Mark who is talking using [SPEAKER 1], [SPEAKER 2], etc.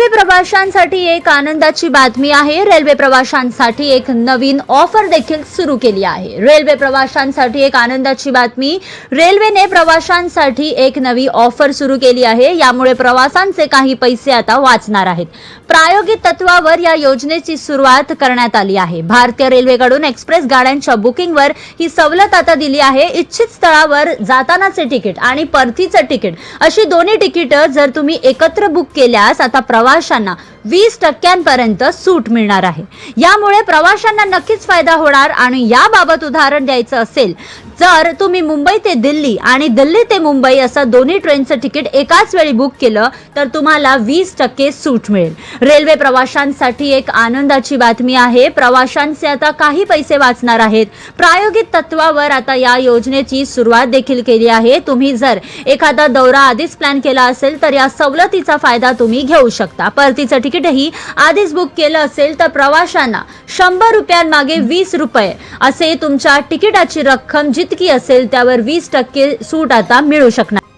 [SPEAKER 1] Railway प्रवाशांसाठी एक आनंदाची बातमी आहे. रेल्वे प्रवाशांसाठी एक नवीन ऑफर देखील सुरू केली आहे. रेल्वे प्रवाशांसाठी एक आनंदाची बातमी रेल्वेने प्रवाशांसाठी एक नवी ऑफर सुरू केली आहे. यामुळे प्रवासांचे काही पैसे आता वाचणार आहेत. प्रायोगिक तत्वावर या योजनेची सुरुवात करण्यात आली आहे. भारतीय रेल्वेकडून एक्सप्रेस गाड्यांच्या बुकिंगवर ही सवलत आता दिली आहे. इच्छित स्थळावर जातानाचे तिकीट आणि परतीचं तिकीट अशी दोन्ही तिकीट जर तुम्ही एकत्र बुक केल्यास आता प्रवास प्रवाशांना वीस टक्क्यांपर्यंत सूट मिळणार आहे. यामुळे प्रवाशांना नक्कीच फायदा होणार आणि याबाबत उदाहरण द्यायचं असेल जर तुम्ही मुंबई ते दिल्ली आणि दिल्ली ते मुंबई असं दोन्ही ट्रेनचं तिकीट एकाच वेळी बुक केलं तर तुम्हाला वीस टक्के सूट मिळेल. रेल्वे प्रवाशांसाठी एक आनंदाची बातमी आहे. प्रवाशांचे आता काही पैसे वाचणार आहेत. प्रायोगिक तत्वावर आता या योजनेची सुरुवात देखील केली आहे. तुम्ही जर एखादा दौरा आधीच प्लॅन केला असेल तर या सवलतीचा फायदा तुम्ही घेऊ शकता. परतीचं तिकीटही आधीच बुक केलं असेल तर प्रवाशांना शंभर रुपयांमागे वीस रुपये. असे तुमच्या तिकिटाची रक्कम जितकी असेल त्यावर वीस टक्के सूट आता मिळू शकणार.